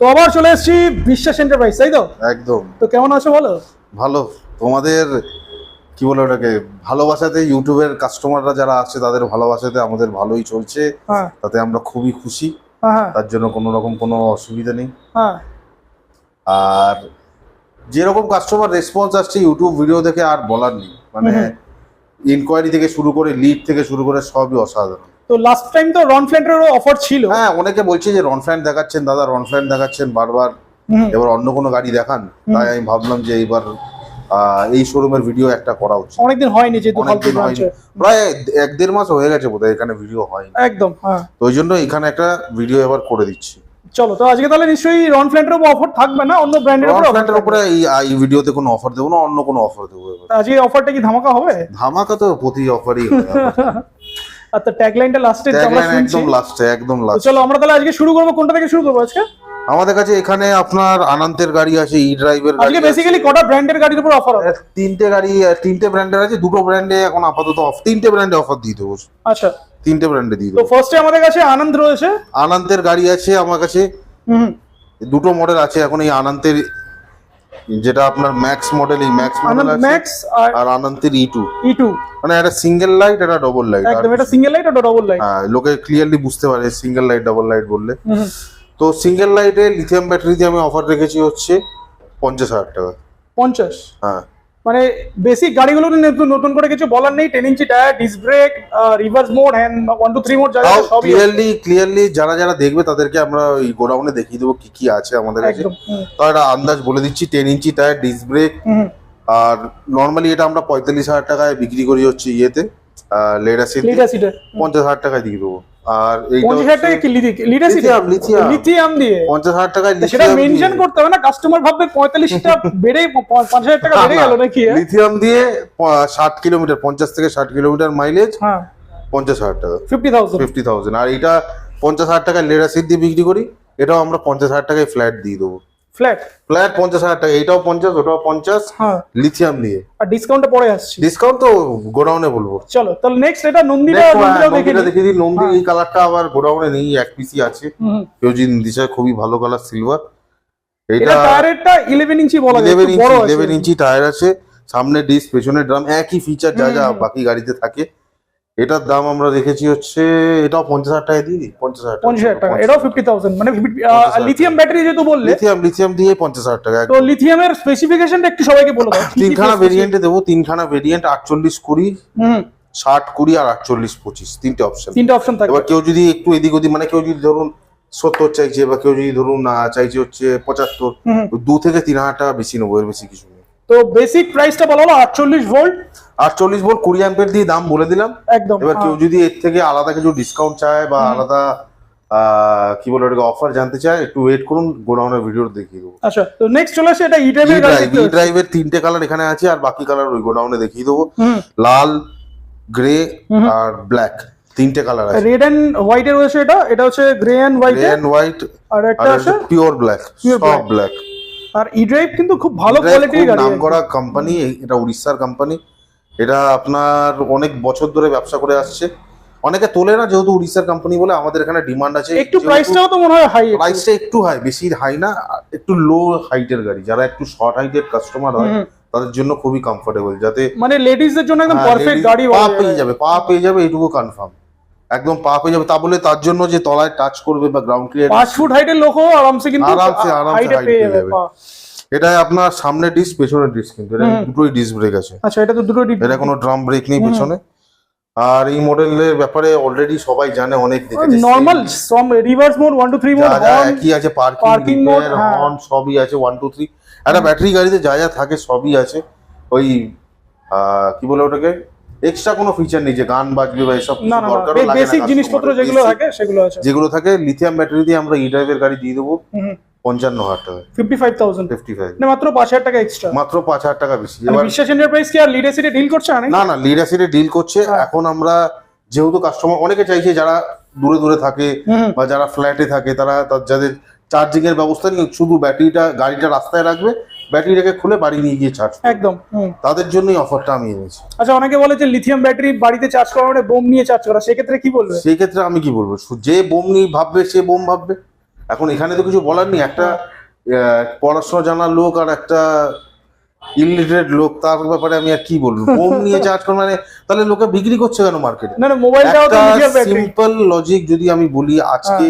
তো আবার চলে এসেছি বিশ্বাস এন্টারপ্রাইজ তাই তো? একদম। তো কেমন আছো বলো? ভালো। তোমাদের কি বলে ওটাকে ভালোবাসাতে ইউটিউবের কাস্টমাররা যারা আসছে তাদের ভালোবাসাতে আমাদের ভালোই চলছে। হ্যাঁ। তাতে আমরা খুবই খুশি। হ্যাঁ হ্যাঁ। তার জন্য কোনো রকম কোনো অসুবিধা নেই। হ্যাঁ। আর যেরকম কাস্টমার রেসপন্স আসছে ইউটিউব ভিডিও দেখে আর বলার নেই। মানে ইনকোয়ারি থেকে শুরু করে লিড থেকে শুরু করে সবই অসাধারণ। তো লাস্ট টাইম তো রন ফ্ল্যান্টেরও অফার ছিল। হ্যাঁ অনেকে বলছে যে রন ফ্ল্যান্ড দেখাচ্ছেন দাদা রন ফ্যান দেখাচ্ছেন বারবার। এবার অন্য কোনো গাড়ি দেখান। তাই আমি ভাবলাম যে এইবার এই শোরুমের ভিডিও একটা করা উচিত। অনেকদিন হয়নি যেহেতু অনেকদিন হয়নি। প্রায় এক দেড় মাস হয়ে গেছে বোধহয় এখানে ভিডিও হয়নি। একদম হ্যাঁ। তো ওই জন্য এখানে একটা ভিডিও এবার করে দিচ্ছি। চলো তো আজকে তাহলে নিশ্চয়ই রন ফ্ল্যান্টেরও অফার থাকবে না? অন্য ব্র্যান্ডের উপর রনফ্ল্যাটের উপরে এই এই ভিডিওতে কোনো অফার দেবো না অন্য কোনো অফার দেবো আজকে অফারটা কি ধামাকা হবে? ধামাকা তো প্রতি অফারই আর তো ট্যাগলাইনটা লাস্টে আমরা শুনছি। একদম লাস্টে একদম লাস্ট চলো আমরা তাহলে আজকে শুরু করব। কোনটা থেকে শুরু করব আজকে? আমাদের কাছে এখানে আপনার আনন্তের গাড়ি আছে ই ড্রাইভের গাড়ি আজকে বেসিক্যালি কটা ব্র্যান্ডের গাড়ির উপর অফার হবে? তিনটে গাড়ি তিনটে ব্র্যান্ডের আছে দুটো ব্র্যান্ডে এখন আপাতত অফ তিনটে ব্র্যান্ডে অফার দিয়ে দেবো। আচ্ছা। তিনটে ব্র্যান্ডে দিয়ে তো দেবো। ফার্স্টে আমাদের কাছে আনন্দ রয়েছে। আনন্দের গাড়ি আছে আমার কাছে। হুম দুটো মডেল আছে এখন এই আনন্দের যেটা আপনার ম্যাক্স মডেল এই ম্যাক্স মডেল আছে ম্যাক্স আর ই টু ই মানে একটা সিঙ্গেল লাইট এটা ডবল লাইট একদম এটা সিঙ্গেল লাইট এটা ডবল লাইট হ্যাঁ লোকে ক্লিয়ারলি বুঝতে পারে সিঙ্গেল লাইট ডবল লাইট বললে। তো সিঙ্গেল লাইটে লিথিয়াম ব্যাটারি দিয়ে আমি অফার রেখেছি হচ্ছে পঞ্চাশ হাজার টাকা। পঞ্চাশ? হ্যাঁ। মানে বেসিক গাড়িগুলো নতুন নতুন করে কিছু বলার নেই। Ten inch tyre disc brake reverse mode hand one two three mode যা সবই ক্লিয়ারলি ক্লিয়ারলি যারা যারা দেখবে তাদেরকে আমরা ওই গোডাউনে দেখিয়ে দেবো কি কি আছে আমাদের কাছে। তো একটা আন্দাজ বলে দিচ্ছি ten inch tyre disc brake আর নর্মালি এটা আমরা পঁয়তাল্লিশ হাজার টাকায় বিক্রি করি হচ্ছে ইয়েতে সিটের পঞ্চাশ হাজার টাকায় দিয়ে দেবো। আর এইটা টাকা কি লিথিয়াম লিথিয়াম। লিথিয়াম দিয়ে? পঞ্চাশ হাজার সেটা মেনশন করতে হবে না কাস্টমার ভাববে পঁয়তাল্লিশটা বেড়ে পাঁচ হাজার টাকা বেড়ে গেল নাকি হ্যাঁ? লিথিয়াম দিয়ে ষাট কিলোমিটার পঞ্চাশ থেকে ষাট কিলোমিটার মাইলেজ হ্যাঁ। টাকা। ফিফটি থাউজেন্ড ফিফটি থাউজেন্ড আর এটা পঞ্চাশ হাজার টাকায় লেডার দিয়ে বিক্রি করি এটাও আমরা পঞ্চাশ হাজার টাকায় ফ্ল্যাট দিয়ে দেবো। ফ্ল্যাট ফ্ল্যাট পঞ্চাশ হাজার টাকা এটাও পঞ্চাশ ওটাও পঞ্চাশ হ্যাঁ। লিথিয়াম দিয়ে আর ডিসকাউন্টে পরে আসছি। ডিসকাউন্ট তো গোডাউনে বলব। চলো তাহলে নেক্সট এটা নন্দিতা দেখো, দেখে। দিই। নন্দী এই কালারটা আবার গোডাউনে নেই এক পিসি আছে। কেউ যদি নিতে চায় খুবই ভালো কালার সিলভার এটা টায়ারটা টায়ারেরটা ইলেভেন ইঞ্চি বলা যায় ইঞ্চি বড় আছে। ইলেভেন ইঞ্চি টায়ার আছে। সামনে ডিস্ক পেছনে ড্রাম একই ফিচার যা যা বাকি গাড়িতে থাকে। এটার দাম আমরা রেখেছি হচ্ছে এটাও পঞ্চাশ হাজার টাকা দিয়ে দিই পঞ্চাশ হাজার পঞ্চাশ হাজার টাকা এটাও ফিফটি থাউজেন্ড মানে লিথিয়াম ব্যাটারি যেহেতু বললে লিথিয়াম লিথিয়াম দিয়ে পঞ্চাশ হাজার টাকা তো লিথিয়ামের স্পেসিফিকেশনটা একটু সবাইকে বলে তিনখানা ভেরিয়েন্টে দেবো তিনখানা ভেরিয়েন্ট আটচল্লিশ কুড়ি হুম। ষাট কুড়ি আর আটচল্লিশ পঁচিশ তিনটে অপশন তিনটে অপশন এবার কেউ যদি একটু এদিক ওদিক মানে কেউ যদি ধরুন সত্তর চাইছে বা কেউ যদি ধরুন চাইছে হচ্ছে পঁচাত্তর দু থেকে তিন হাজার টাকা বেশি নেব এর বেশি কিছু তো বেসিক প্রাইসটা বলা হলো আটচল্লিশ ভোল্ট আটচল্লিশ ভোল্ট কুড়ি অ্যাম্পের দিয়ে দাম বলে দিলাম। একদম এবার কেউ হ্যাঁ। যদি এর থেকে আলাদা কিছু ডিসকাউন্ট চায় বা আলাদা কি বলে ওটাকে অফার জানতে চায় একটু ওয়েট করুন গোডাউনের ভিডিও দেখিয়ে দেবো। আচ্ছা তো নেক্সট চলে আসে এটা ই ড্রাইভের ই ড্রাইভের তিনটে কালার এখানে আছে আর বাকি কালার ওই গোডাউনে দেখিয়ে দেবো। লাল গ্রে আর ব্ল্যাক তিনটে কালার আছে। রেড এন্ড হোয়াইটে রয়েছে এটা এটা হচ্ছে grey and white and white আর একটা আছে পিওর ব্ল্যাক সব ব্ল্যাক আর ই ড্রাইভ কিন্তু খুব ভালো কোয়ালিটির গাড়ি নাম করা কোম্পানি এটা উড়িষ্যার কোম্পানি এটা আপনার অনেক বছর ধরে ব্যবসা করে আসছে। অনেকে তোলে না যেহেতু উড়িষ্যার কোম্পানি বলে আমাদের এখানে ডিমান্ড আছে। একটু প্রাইসটাও তো মনে হয় হাই প্রাইসটা একটু হাই বেশি হাই না একটু লো হাইটের গাড়ি। যারা একটু শর্ট হাইটের কাস্টমার হয় তাদের জন্য খুবই কমফোর্টেবল যাতে মানে লেডিসদের জন্য একদম হ্যাঁ, পারফেক্ট গাড়ি পা পেয়ে যাবে পা পেয়ে যাবে এইটুকু কনফার্ম একদম পা হয়ে যাবে। তা বলে তার জন্য যে তলায় টাচ করবে বা গ্রাউন্ড ক্লিয়ার পাঁচ ফুট হাইটের লোকও আরামসে কিন্তু আরামসে, আরামসে হাইটে পেয়ে যাবে। এটা আপনার সামনে ডিস্ক পেছনে ডিস্ক কিন্তু। এটা দুটোই ডিস্ক ব্রেক আছে। আচ্ছা এটা তো দুটো ডিপ এটা কোনো ড্রাম ব্রেক নেই পেছনে। আর এই মডেলের ব্যাপারে অলরেডি সবাই জানে অনেক দেখেছে। Normal from reverse mode one two three mode যা যা একই আছে পার্কিং হ্যাঁ। হর্ন সবই আছে ওয়ান টু থ্রি একটা ব্যাটারি গাড়িতে যা যা থাকে সবই আছে। ওই কি বলে ওটাকে? এক্সট্রা কোনো ফিচার নেই যে গান বাজবে বা এসব না না না বেসিক জিনিসপত্র যেগুলো থাকে সেগুলো আছে। যেগুলো থাকে লিথিয়াম ব্যাটারি দিয়ে আমরা ই ড্রাইভের গাড়ি দিয়ে দেবো পঞ্চান্ন হাজার টাকা fifty five thousand fifty five মানে মাত্র পাঁচ হাজার টাকা এক্সট্রা মাত্র পাঁচ হাজার টাকা বেশি। এবার বিশ্বাস এন্টারপ্রাইজ কি আর লিডার সিটে ডিল করছে না না না লিড অ্যাসিডে ডিল করছে। হ্যাঁ। এখন আমরা যেহেতু কাস্টমার অনেকে চাইছে যারা দূরে দূরে থাকে বা যারা ফ্ল্যাটে থাকে তারা তার যাদের চার্জিং এর ব্যবস্থা নেই শুধু ব্যাটারিটা গাড়িটা রাস্তায় রাখবে। ব্যাটারিটাকে খুলে বাড়ি নিয়ে গিয়ে চার্জ একদম তাদের জন্যই অফারটা আমি এনেছি। আচ্ছা অনেকে বলে যে লিথিয়াম ব্যাটারি বাড়িতে চার্জ করা মানে বোম নিয়ে চার্জ করা সেক্ষেত্রে কি বলবে? সেই ক্ষেত্রে আমি কি বলব? যে বোম নিয়ে ভাববে সে বোম ভাববে। এখন এখানে তো কিছু বলার নেই। একটা পড়াশোনা জানার লোক আর একটা ইলিটারেট লোক তার ব্যাপারে আমি আর কি বলব? ফোন নিয়ে চার্জ করে মানে তাহলে লোকে বিক্রি করছে কেন মার্কেটে না না মোবাইলটাও তো সিম্পল লজিক যদি আমি বলি আজকে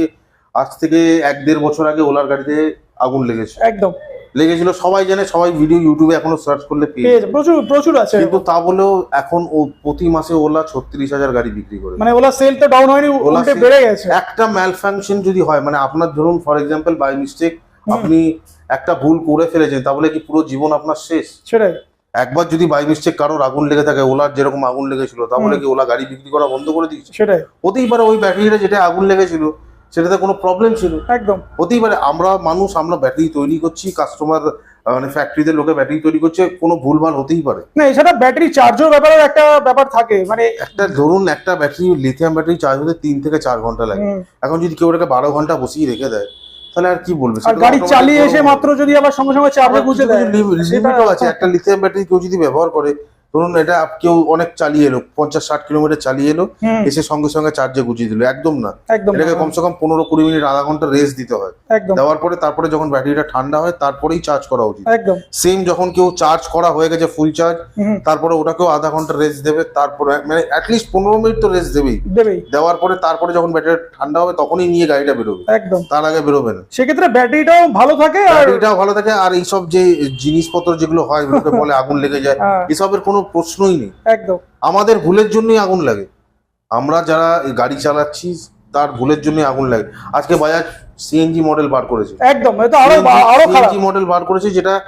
আজ থেকে এক দেড় বছর আগে ওলার গাড়িতে আগুন লেগেছে। একদম। লেগেছিল সবাই জানে সবাই ভিডিও ইউটিউবে এখনও সার্চ করলে পেয়ে। প্রচুর প্রচুর আছে কিন্তু তা বলেও এখন ও প্রতি মাসে ওলা ছত্রিশ হাজার গাড়ি বিক্রি করে মানে ওলা সেল তো ডাউন হয়নি ওলা বেড়ে গেছে। একটা ম্যাল ফাংশন যদি হয় মানে আপনার ধরুন ফর এক্সাম্পল বাই মিস্টেক আপনি একটা ভুল করে ফেলেছেন তাহলে কি পুরো জীবন আপনার শেষ? সেটাই। একবার যদি বাই মিস্টেক কারোর আগুন লেগে থাকে ওলার যেরকম আগুন লেগেছিল তাহলে কি ওলা গাড়ি বিক্রি করা বন্ধ করে দিয়েছে? সেটাই। হতেই পারে ওই ব্যাটারিটা যেটা আগুন লেগেছিল সেটাতে কোনো প্রবলেম ছিল? একদম। হতেই পারে আমরা মানুষ আমরা ব্যাটারি তৈরি করছি কাস্টমার মানে ফ্যাক্টরিতে লোকে ব্যাটারি তৈরি করছে কোনো ভুলভাল হতেই পারে। না এছাড়া ব্যাটারি চার্জের ব্যাপারেও একটা ব্যাপার থাকে মানে একটা ধরুন একটা ব্যাটারি লিথিয়াম ব্যাটারি চার্জ হতে তিন থেকে চার ঘণ্টা লাগে। এখন যদি কেউ এটাকে বারো ঘণ্টা বসিয়ে রেখে দেয় তাহলে আর কি বলবে? আর গাড়ি চালিয়ে এসে মাত্র যদি আবার সঙ্গে সঙ্গে চার্জে আবার দেয় কিছু lim- সেটা- লিমিটও আছে। একটা লিথিয়াম ব্যাটারি কেউ যদি ব্যবহার করে ধরুন এটা কেউ অনেক চালিয়ে এলো পঞ্চাশ ষাট কিলোমিটার চালিয়ে এলো এসে সঙ্গে সঙ্গে চার্জে গুছিয়ে দিল একদম না। একদম এটাকে কমসে কম পনেরো কুড়ি মিনিট আধা ঘণ্টা রেস্ট দিতে হয়। একদম। দেওয়ার পরে তারপরে যখন ব্যাটারিটা ঠান্ডা হয় তারপরেই চার্জ করা উচিত। একদম। সেম যখন কেউ চার্জ করা হয়ে গেছে ফুল চার্জ তারপরে ওটাকেও আধা ঘণ্টা রেস্ট দেবে তারপরে মানে অ্যাটলিস্ট পনেরো মিনিট তো রেস্ট দেবেই। দেবেই। দেওয়ার পরে তারপরে যখন ব্যাটারি ঠান্ডা হবে তখনই নিয়ে গাড়িটা বেরোবে। একদম। তার আগে বেরোবে না। সেক্ষেত্রে ব্যাটারিটাও ভালো থাকে আর ব্যাটারিটাও ভালো থাকে আর এইসব যে জিনিসপত্র যেগুলো হয় বলে আগুন লেগে যায় হ্যাঁ, এসবের কোনো প্রশ্নই নেই। একদম। আমাদের ভুলের জন্যই আগুন লাগে। আমরা যারা গাড়ি চালাচ্ছি তার ভুলের জন্যই আগুন লাগে। আজকে বাজাজ সিএনজি মডেল বার করেছে। একদম এটা আরও আরও খারাপ। সিএনজি মডেল বার করেছে যেটা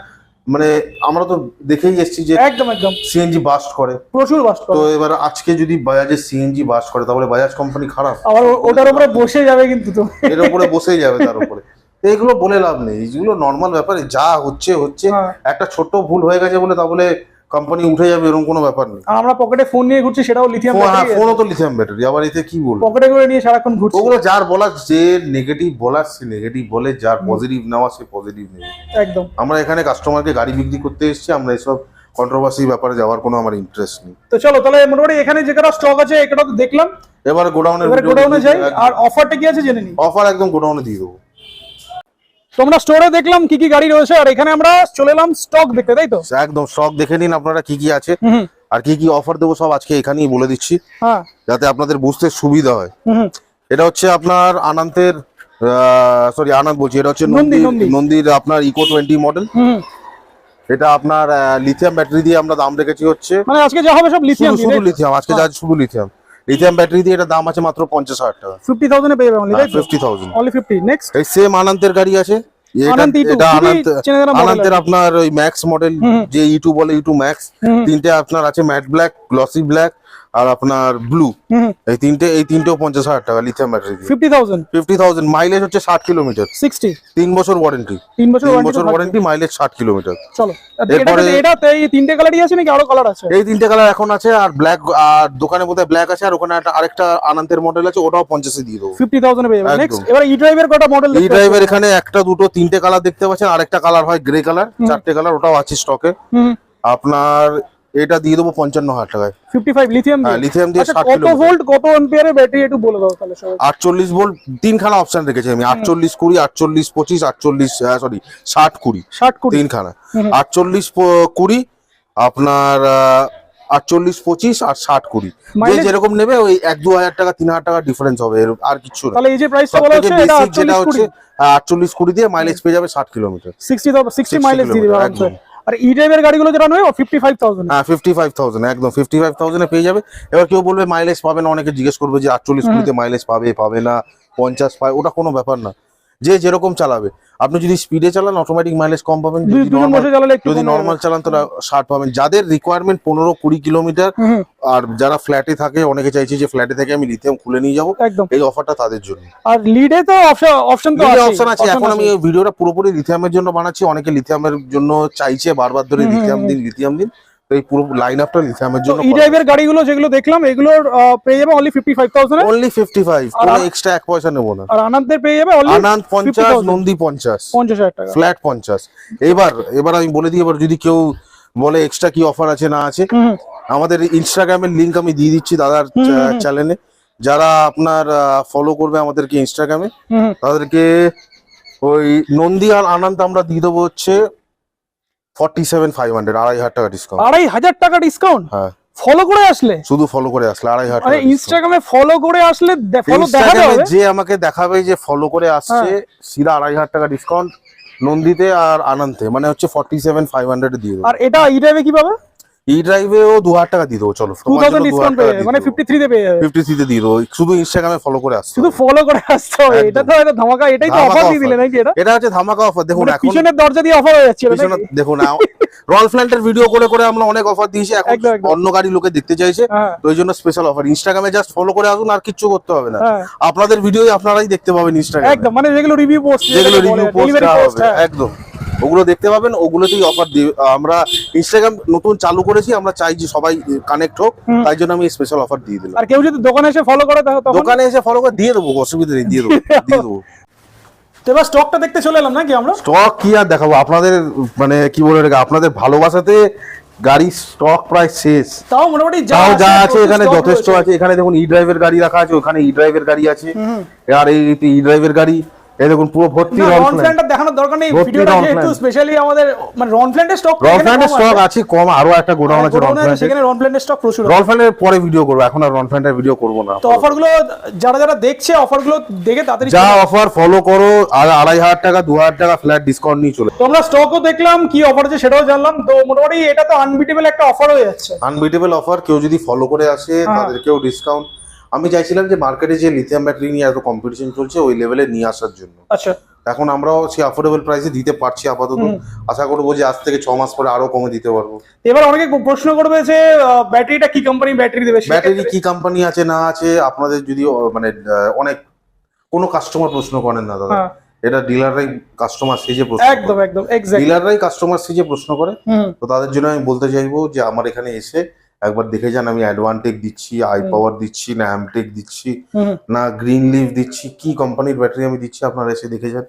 মানে আমরা তো দেখেই এসেছি যে একদম একদম। সিএনজি বাস্ট করে। প্রচুর বাস্ট তো এবার আজকে যদি বাজাজের সিএনজি বাস্ট করে তাহলে বাজাজ কোম্পানি খারাপ। আবার ওটার উপরে বসে যাবে কিন্তু তো। এর উপরে বসেই যাবে তার উপরে। এগুলো বলে লাভ নেই। এগুলো নর্মাল ব্যাপারে যা হচ্ছে হচ্ছে। হ্যাঁ। একটা ছোট্ট ভুল হয়ে গেছে বলে তাহলে কোম্পানি উঠে যাবে এরকম কোনো ব্যাপার নেই। আর আমরা পকেটে ফোন নিয়ে ঘুরছি সেটাও লিথিয়াম হ্যাঁ ব্যাটারি ফোনও তো লিথিয়াম ব্যাটারি আবার এতে কি বলব? পকেটে করে নিয়ে সারাক্ষণ ঘুরছি। ওগুলো যার বলার যে নেগেটিভ বলার সে নেগেটিভ বলে যার পজিটিভ নেওয়া সে পজিটিভ নেবে। একদম। আমরা এখানে কাস্টমারকে গাড়ি বিক্রি করতে এসেছি আমরা এসব কন্ট্রোভার্সি ব্যাপারে যাওয়ার কোনো আমার ইন্টারেস্ট নেই। তো চলো তাহলে মোটামুটি এখানে যে কটা স্টক আছে এটা তো দেখলাম। এবার গোডাউনে গোডাউনে যাই আর অফারটা কি আছে জেনে নিই? অফার একদম গোডাউনে দিয়ে দেবো। তোমরা স্টোরে দেখলাম কি কি গাড়ি রয়েছে আর এখানে আমরা চলে এলাম স্টক দেখতে তাই তো? একদম সব দেখে নিন আপনারা কি কি আছে। আর কি কি অফার দেবো সব আজকে এখানেই বলে দিচ্ছি হ্যাঁ। যাতে আপনাদের বুঝতে সুবিধা হয়। এটা হচ্ছে আপনার আনন্দের সরি আনন্দ বলছি এটা হচ্ছে নন্দী, নন্দীর নন্দী। নন্দীর আপনার ইকো টোয়েন্টি মডেল এটা আপনার লিথিয়াম ব্যাটারি দিয়ে আমরা দাম রেখেছি হচ্ছে মানে আজকে যা হবে সব লিথিয়াম শুধু লিথিয়াম আজকে যা শুধু লিথিয়াম লিথিয়াম ব্যাটারি দিয়ে এটা দাম আছে মাত্র পঞ্চাশ হাজার টাকা। ফিফটি থাউজেন্ডে পেয়ে যাবেন তাই তো? Fifty thousand only fifty next এই সেম আনন্দের গাড়ি আছে। এটা আনন্দ E2, এটা খুবই আনন্দ চেনা জানা model আনন্দের আপনার ওই ম্যাক্স মডেল যে ইটু বলে ইটু ম্যাক্স তিনটে আপনার আছে ম্যাট ব্ল্যাক গ্লসি ব্ল্যাক আর আপনার ব্লু এই তিনটে এই তিনটেও পঞ্চাশ হাজার টাকা lithium battery fifty thousand fifty thousand mileage হচ্ছে ষাট কিলোমিটার সিক্সটি তিন বছর ওয়ারেন্টি তিন বছর বছর ওয়ারেন্টি মাইলেজ ষাট কিলোমিটার চলো। এরপরে- এটা এই তিনটে কালারই আছে নাকি আরও কালার আছে? এই তিনটে কালার এখন আছে আর ব্ল্যাক আর দোকানে বোধহয় ব্ল্যাক আছে আর ওখানে একটা আরেকটা আনন্দের মডেল আছে ওটাও পঞ্চাশে দিয়ে দেবো। ফিফটি থাউজেন্ড পেয়ে যাবেন একদম। নেক্সট এবার ই ড্রাইভের কটা মডেল ড্রাইভের এখানে একটা দুটো তিনটে কালার দেখতে পাচ্ছেন আরেকটা কালার হয় গ্রে কালার চারটে কালার ওটাও আছে স্টকে হুম। আপনার এটা দিয়ে দেবো পঞ্চান্ন হাজার টাকায়। ফিফটি ফাইভ লিথিয়াম হ্যাঁ লিথিয়াম দিয়ে আচ্ছা ষাট কত ভোল্ট কত এম্পিয়ারের ব্যাটারি একটু বলে দাও তাহলে আটচল্লিশ ভোল্ট তিনখানা অপশন রেখেছি আমি। আটচল্লিশ কুড়ি আটচল্লিশ পঁচিশ আটচল্লিশ সরি ষাট কুড়ি। ষাট কুড়ি। তিনখানা। আটচল্লিশ কুড়ি আপনার আটচল্লিশ পঁচিশ আর ষাট কুড়ি। যে যেরকম নেবে ওই এক দু হাজার টাকা তিন হাজার টাকা ডিফারেন্স হবে আর কিছু না। তাহলে এই যে প্রাইসটা বলা হচ্ছে এটা আটচল্লিশ কুড়ি। দিয়ে মাইলেজ পেয়ে যাবে ষাট কিলোমিটার সিক্সটি সিক্সটি 60 মাইলেজ দিয়ে দিবে একদম। আর ই ড্রাইভের গাড়িগুলো যেটা নয় ফিফটি ফাইভ থাউজেন্ড হ্যাঁ ফিফটি ফাইভ থাউজেন্ড একদম ফিফটি ফাইভ থাউজেন্ডে পেয়ে যাবে। এবার কেউ বলবে মাইলেজ পাবে না অনেকে জিজ্ঞেস করবে যে আটচল্লিশ কুড়িতে মাইলেজ পাবে পাবে না পঞ্চাশ পায় ওটা কোনো ব্যাপার না। যে যেরকম চালাবে। আপনি যদি স্পিডে চালান অটোমেটিক মাইলেজ কম পাবেন। যদি। নর্মাল চালান তাহলে ষাট পাবেন। যাদের রিকোয়ারমেন্ট পনেরো কুড়ি কিলোমিটার আর যারা ফ্ল্যাটে থাকে অনেকে চাইছে যে ফ্ল্যাটে থেকে আমি লিথিয়াম খুলে নিয়ে যাব। এই অফারটা তাদের জন্য। আর লিডে তো অপশন অপশন তো আছে অপশন আছে। এখন আমি এই ভিডিওটা পুরোপুরি লিথিয়ামের জন্য বানাচ্ছি। অনেকে লিথিয়ামের জন্য চাইছে বারবার ধরে লিথিয়াম দিন লিথিয়াম দিন। এই পুরো লাইন আপটা লিথিয়ামের জন্য ই ড্রাইভের গাড়িগুলো যেগুলো দেখলাম এগুলোর পেয়ে যাবে only fifty five thousand only fifty five আর কোনো এক্সট্রা এক পয়সা নেব না। আর আনন্দের পেয়ে যাবে অনলি আনন্দ পঞ্চাশ 50,000 নন্দী পঞ্চাশ। পঞ্চাশ হাজার টাকা। ফ্ল্যাট পঞ্চাশ। এবার এবার আমি বলে দিই এবার যদি কেউ বলে এক্সট্রা কি অফার আছে না আছে আমাদের ইনস্টাগ্রামের লিংক আমি দিয়ে দিচ্ছি দাদার। চ্যানেলে যারা আপনার ফলো করবে আমাদেরকে ইনস্টাগ্রামে। তাদেরকে ওই নন্দী আর আনন্দ আমরা দিয়ে দেবো হচ্ছে ফর্টি সেভেন ফাইভ হান্ড্রেড আড়াই হাজার টাকা ডিসকাউন্ট আড়াই হাজার টাকা ডিসকাউন্ট হ্যাঁ। ফলো করে আসলে? শুধু ফলো করে আসলে আড়াই হাজার মানে ইনস্টাগ্রামে ফলো করে আসলে ফলো যে আমাকে দেখাবে যে ফলো করে আসছে হ্যাঁ। সিরা আড়াই হাজার টাকা ডিসকাউন্ট নন্দীতে আর আনন্দে মানে হচ্ছে ফর্টি সেভেন ফাইভ হান্ড্রেড দিয়ে আর এটা ই ড্রাইভে কি পাবে? ই ড্রাইভেও দু হাজার টাকা দিয়ে দেবো চলো। টু থাউজেন্ড ডিসকাউন্ট পেয়ে মানে ফিফটি থ্রিতে পেয়ে যাবে ফিফটি থ্রিতে দিয়ে দেবো। শুধু ইনস্টাগ্রামে ফলো করে আসছে শুধু ফলো করে আসতে এটা তো একটা ধামাকা এটাই তো অফার দিয়ে দিলে নাকি এটা? এটা হচ্ছে ধামাকা অফার দেখুন মানে এখন পিছনের দরজা দিয়ে অফার হয়ে যাচ্ছে পিছনে দেখুন রয়্যাল ফ্ল্যান্টের ভিডিও করে করে আমরা অনেক অফার দিয়েছি। এখন। অন্য গাড়ি লোকে দেখতে চাইছে। হ্যাঁ। তো ওই জন্য স্পেশাল অফার ইনস্টাগ্রামে জাস্ট ফলো করে আসুন আর কিচ্ছু করতে হবে না। হ্যাঁ। আপনাদের ভিডিও আপনারাই দেখতে পাবেন ইনস্টাগ্রামে একদম মানে যেগুলো রিভিউ পোস্ট যেগুলো রিভিউ পোস্ট একদম। ওগুলো দেখতে পাবেন ওগুলোতেই অফার দিয়ে আমরা ইনস্টাগ্রাম নতুন চালু করেছি আমরা চাই যে সবাই কানেক্ট হোক তাই জন্য আমি স্পেশাল অফার দিয়ে দিলাম। আর কেউ যদি দোকানে এসে ফলো করে তাহলে দোকানে এসে ফলো করে দিয়ে দেবো অসুবিধা নেই দিয়ে দেবো দিয়ে দেবো। এবার স্টকটা দেখতে চলে এলাম নাকি আমরা? স্টক কি আর দেখাবো? আপনাদের মানে কি বলে আপনাদের ভালোবাসাতে গাড়ির স্টক প্রায় শেষ। তাও মোটামুটি তাও যা আছে এখানে যথেষ্ট আছে। এখানে দেখুন ই ড্রাইভের গাড়ি রাখা আছে ওখানে ই ড্রাইভের গাড়ি আছে। আর এই ই ড্রাইভের গাড়ি এই দেখুন পুরো ভর্তি রন রন দেখানোর দরকার নেই ভিডিওটা যেহেতু স্পেশালি আমাদের মানে রন ফ্ল্যান্টের স্টক রনফ্ল্যান্ডের স্টক আছে। কম আরও একটা গোডাউন আছে রনফ্ল্যান্ডের সেখানে রন ফ্ল্যান্টের স্টক প্রচুর আছে। রনফ্ল্যান্ডের পরে ভিডিও করব এখন আর রনফ্ল্যান্ডের ভিডিও করব না। তো অফারগুলো যারা যারা দেখছে অফারগুলো দেখে তাড়াতাড়ি যা অফার ফলো করো আর আড়াই হাজার টাকা দু হাজার টাকা ফ্ল্যাট ডিসকাউন্ট নিয়ে চলে তো আমরা স্টকও দেখলাম কি অফার আছে সেটাও জানলাম। তো মোটামুটি এটা তো আনবিটেবল একটা অফার হয়ে যাচ্ছে। আনবিটেবল অফার কেউ যদি ফলো করে আসে হ্যাঁ। তাদেরকেও ডিসকাউন্ট আমি চাইছিলাম যে মার্কেটে যে লিথিয়াম ব্যাটারি নিয়ে এত কম্পিটিশন চলছে ওই লেভেলে নিয়ে আসার জন্য। আচ্ছা। এখন আমরাও সেই অ্যাফোর্ডেবল প্রাইসে দিতে পারছি আপাতত। আশা করব যে আজ থেকে ছ মাস পরে আরও কমে দিতে পারব। এবার অনেকে প্রশ্ন করবে যে ব্যাটারিটা কি কোম্পানি ব্যাটারি দেবে? ব্যাটারি কি কোম্পানি আছে না আছে আপনাদের যদি মানে অনেক কোনো কাস্টমার প্রশ্ন করেন না দাদা। হ্যাঁ। এটা ডিলাররাই কাস্টমার সেজে প্রশ্ন একদম একদম ডিলাররাই কাস্টমার সেজে প্রশ্ন করে তো তাদের জন্য আমি বলতে চাইব যে আমার এখানে এসে একবার দেখে যান আমি অ্যাডভান্টেক দিচ্ছি আই পাওয়ার দিচ্ছি না অ্যামটেক দিচ্ছি না গ্রিন লিভ দিচ্ছি কি কোম্পানির ব্যাটারি আমি দিচ্ছি আপনারা এসে দেখে যান।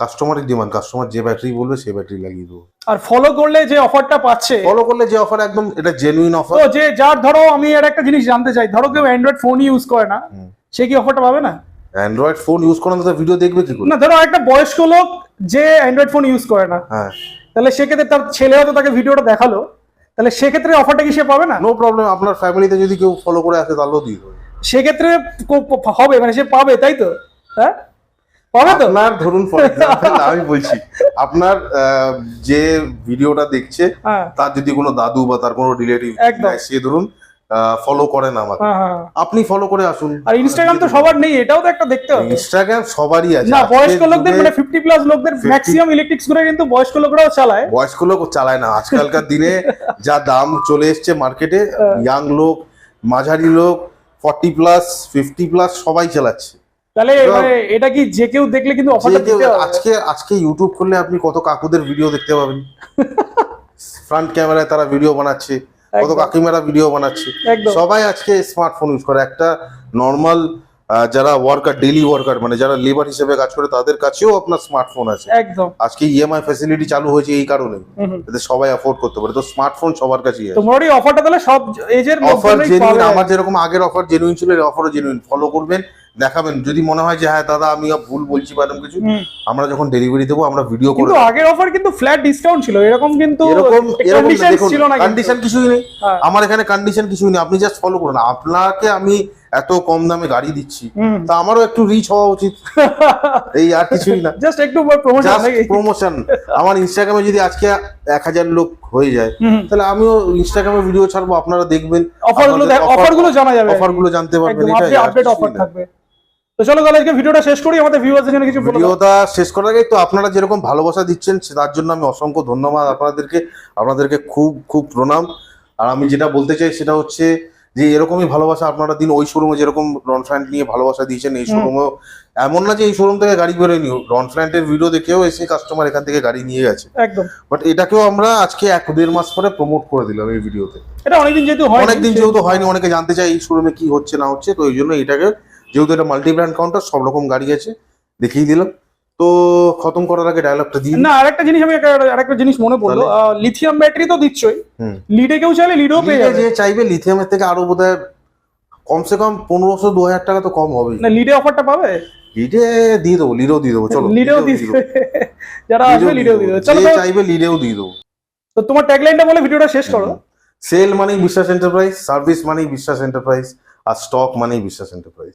কাস্টমারের ডিমান্ড কাস্টমার যে ব্যাটারি বলবে সেই ব্যাটারি লাগিয়ে দেবো। আর ফলো করলে যে অফারটা পাচ্ছে ফলো করলে যে অফার একদম এটা জেনুইন অফার তো যে যার ধরো আমি আর একটা জিনিস জানতে চাই। ধরো কেউ অ্যান্ড্রয়েড ফোন ইউজ করে না সে কি অফারটা পাবে না? অ্যান্ড্রয়েড ফোন ইউজ করেন তো ভিডিও দেখবে কি করে? না ধরো একটা বয়স্ক লোক যে অ্যান্ড্রয়েড ফোন ইউজ করে না। হ্যাঁ। তাহলে সেক্ষেত্রে তার ছেলে হয়তো তাকে ভিডিওটা দেখাল। তাহলে সেক্ষেত্রে অফারটা কি সে পাবে না? নো প্রবলেম আপনার ফ্যামিলিতে যদি কেউ ফলো করে আসে তাহলেও দিয়ে দেবে। সেক্ষেত্রে হবে মানে সে পাবে তাই তো? হ্যাঁ? পাবে তো? আপনার ধরুন ফর এক্সাম্পল আমি বলছি আপনার যে ভিডিওটা দেখছে হ্যাঁ। তার যদি কোনো দাদু বা তার কোনো রিলেটিভ। সে ধরুন ফলো করেন আমাকে। হ্যাঁ হ্যাঁ। আপনি ফলো করে আসুন। আর ইনস্টাগ্রাম তো সবার নেই এটাও তো একটা দেখতে হবে। ইনস্টাগ্রাম সবারই আছে। না বয়স্ক লোকদের মানে ফিফটি প্লাস লোকদের 50 ম্যাক্সিমাম ইলেকট্রিক স্কুটার কিন্তু বয়স্ক লোকরাও চালায়। বয়স্ক লোক চালায় না। আজকালকার দিনে যা দাম চলে এসছে মার্কেটে হ্যাঁ। ইয়াং লোক মাঝারি লোক ফর্টি প্লাস ফিফটি প্লাস সবাই চালাচ্ছে। তাহলে মানে এটা কি যে কেউ দেখলে কিন্তু অফারটা দিতে আজকে আজকে ইউটিউব করলে আপনি কত কাকুদের ভিডিও দেখতে পাবেন? ফ্রন্ট ক্যামেরায় তারা ভিডিও বানাচ্ছে। কত। কাকিমারা ভিডিও বানাচ্ছে। সবাই আজকে স্মার্টফোন ইউজ করে। একটা নর্মাল যারা ওয়ার্কার ডেলি ওয়ার্কার মানে যারা লেবার হিসেবে কাজ করে তাদের কাছেও আপনার স্মার্টফোন আছে। একদম। আজকে ইএমআই ফ্যাসিলিটি চালু হয়েছে এই কারণে। যাতে সবাই অ্যাফোর্ড করতে পারে। তো স্মার্টফোন সবার কাছেই আছে। মোটামুটি অফারটা তাহলে সব এজের অফার জেনুইন আমার যেরকম আগের অফার জেনুইন ছিল অফারও জেনুইন ফলো করবেন। দেখাবেন। যদি মনে হয় যে হ্যাঁ দাদা আমি ভুল বলছি বা এরকম কিছু আমরা যখন ডেলিভারি দেবো আমরা ভিডিও করে কিন্তু আগের অফার কিন্তু ফ্ল্যাট ডিসকাউন্ট ছিল। এরকম কিন্তু এরকম ছিল না কন্ডিশন কিছুই নেই। হ্যাঁ। আমার এখানে কন্ডিশন কিছুই নেই। আপনি জাস্ট ফলো করুন। আপনাকে আমি এত কম দামে গাড়ি দিচ্ছি তা আমারও একটু রিচ হওয়া উচিত। এই আর কিছুই না। জাস্ট একটু প্রমোশন প্রমোশন আমার ইনস্টাগ্রামে যদি আজকে এক হাজার লোক হয়ে যায় তাহলে আমিও ইনস্টাগ্রামে ভিডিও ছাড়বো আপনারা দেখবেন। অফারগুলো অফারগুলো জানা যাবে। অফারগুলো জানতে পারবেন। এটাই আপডেট অফার থাকবে। তো চলো তাহলে আজকে ভিডিওটা শেষ করি আমাদের ভিউয়ারদের জন্য কিছু ভিডিওটা শেষ করার আগে তো আপনারা যেরকম ভালোবাসা দিচ্ছেন তার জন্য আমি অসংখ্য ধন্যবাদ আপনাদেরকে আপনাদেরকে খুব খুব প্রণাম। আর আমি যেটা বলতে চাই সেটা হচ্ছে যে এরকমই ভালোবাসা আপনারা দিন ওই শোরুমে যেরকম রন ফ্ল্যান্ট নিয়ে ভালোবাসা দিয়েছেন এই। শোরুমেও এমন না যে এই শোরুম থেকে গাড়ি বেরোয়নি রন ফ্ল্যান্টের ভিডিও দেখেও এসে কাস্টমার এখান থেকে গাড়ি নিয়ে গেছে। একদম। বাট এটাকেও আমরা আজকে এক দেড় মাস পরে প্রমোট করে দিলাম এই ভিডিওতে এটা অনেকদিন যেহেতু হয় অনেকদিন যেহেতু হয়নি অনেকে জানতে চাই এই শোরুমে কি হচ্ছে না হচ্ছে তো এই জন্য এটাকে যেহেতু এটা মাল্টি ব্র্যান্ড কাউন্টার সব রকম গাড়ি আছে দেখিয়ে দিলাম। তো খতম করার আগে ডায়লগটা দিই না আরেকটা জিনিস আমি আরেকটা জিনিস মনে পড়ল। লিথিয়াম ব্যাটারি তো দিচ্ছই। লিডে কেউ চাইলে লিডও পেয়ে যাবে। যে চাইবে লিথিয়ামের থেকে আরও বোধহয় কমসে কম পনেরোশো দু হাজার টাকা তো কম হবে না লিডে অফারটা পাবে? লিডে দিয়ে দেবো লিডেও দিয়ে দেবো চলো লিডেও দিয়ে যারা আসবে লিডেও দিয়ে দেবে। চলো চাইবে লিডেও দিয়ে দেবো। তো তোমার ট্যাগলাইনটা বলে ভিডিওটা শেষ করো। সেল মানেই বিশ্বাস এন্টারপ্রাইজ সার্ভিস মানেই বিশ্বাস এন্টারপ্রাইজ আর স্টক মানেই বিশ্বাস এন্টারপ্রাইজ